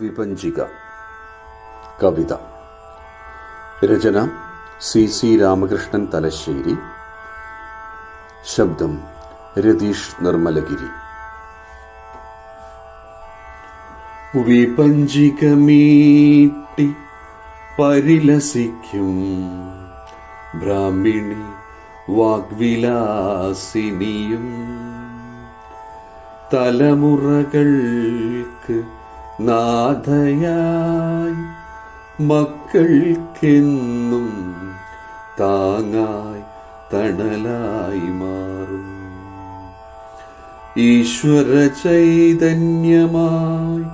വിപഞ്ചിക കവിത. രചന C C Ramakrishnan Thalassery. ശബ്ദം രതീഷ് നിർമ്മലഗിരി. വിപഞ്ചികമീട്ടി പരിലസിക്കും ബ്രാഹ്മിണി വാഗ്വിലാസിനിയും തലമുറകൾക്ക് നാഥയായി മക്കൾക്കെന്നും താങ്ങായി തണലായി മാറും. ഈശ്വര ചൈതന്യമായി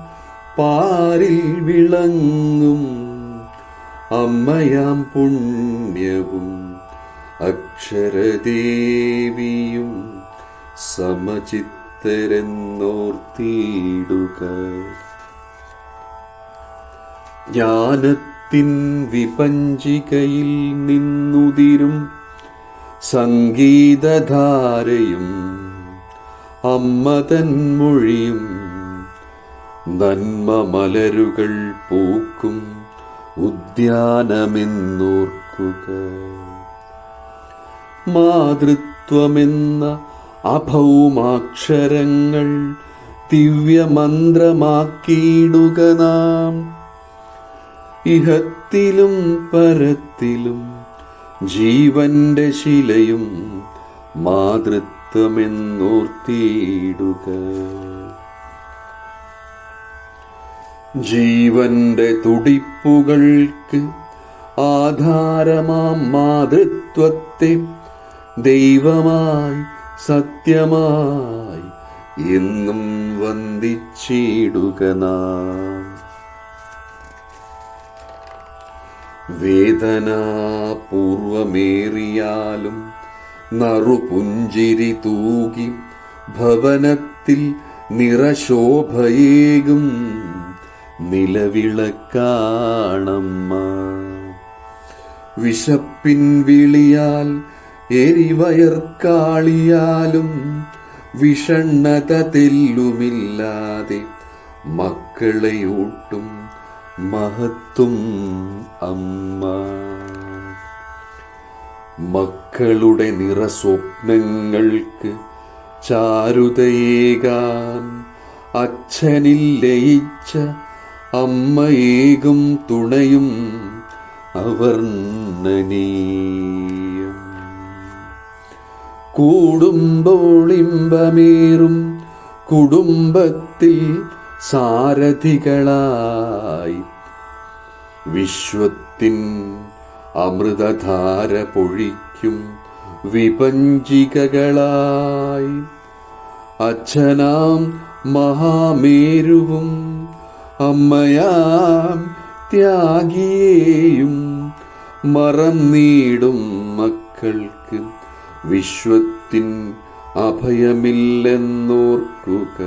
പാരിൽ വിളങ്ങും അമ്മയാം പുണ്യവും അക്ഷരദേവിയും സമചിത്തരെന്നോർത്തിയിടുക ജ്ഞാനത്തിൻ വിപഞ്ചികയിൽ നിന്നുതിരും സംഗീതധാരയും അമ്മതൻ മൊഴിയും നന്മ മലരുകൾ പൂക്കും ഉദ്യാനമെന്നോർക്കുക. മാതൃത്വമെന്ന അഭൗമാക്ഷരങ്ങൾ ദിവ്യമന്ത്രമാക്കിയിടുക നാം. ഇഹത്തിലും പരത്തിലും ജീവന്റെ ശിലയും മാതൃത്വമെന്നോർത്തിയിടുക. ജീവന്റെ തുടിപ്പുകൾക്ക് ആധാരമാം മാതൃത്വത്തെ ദൈവമായി സത്യമായി എന്നും വന്ദിച്ചിടുക നാം. വേദനാപൂർവമേറിയാലും നറുപുഞ്ചിരി തൂകി ഭവനത്തിൽ നിറശോഭയേകും നിലവിളക്കാണമ്മ. വിശപ്പിൻ വിളിയാൽ എരിവയർക്കാളിയാലും വിഷണ്ണത തെല്ലുമില്ലാതെ മക്കളെയൂട്ടും മഹത്വം അമ്മ. മക്കളുടെ നിറസ്വപ്നങ്ങൾക്ക് ചാരുതയേകാൻ അച്ഛനിൽ ലയിച്ച അമ്മയേകും തുണയും അവർണനീയം കൂടുമ്പോളിമ്പമേറും കുടുംബത്തിൽ സാരഥികളായി. വിശ്വത്തിൻ അമൃതധാര പൊഴിക്കും വിപഞ്ചികകളായി. അച്ഛനാം മഹാമേരുവും അമ്മയാം ത്യാഗിയേയും മറം നീടും മക്കൾക്ക്. വിശ്വത്തിൻ അഭയമില്ലെന്നോർക്കുക.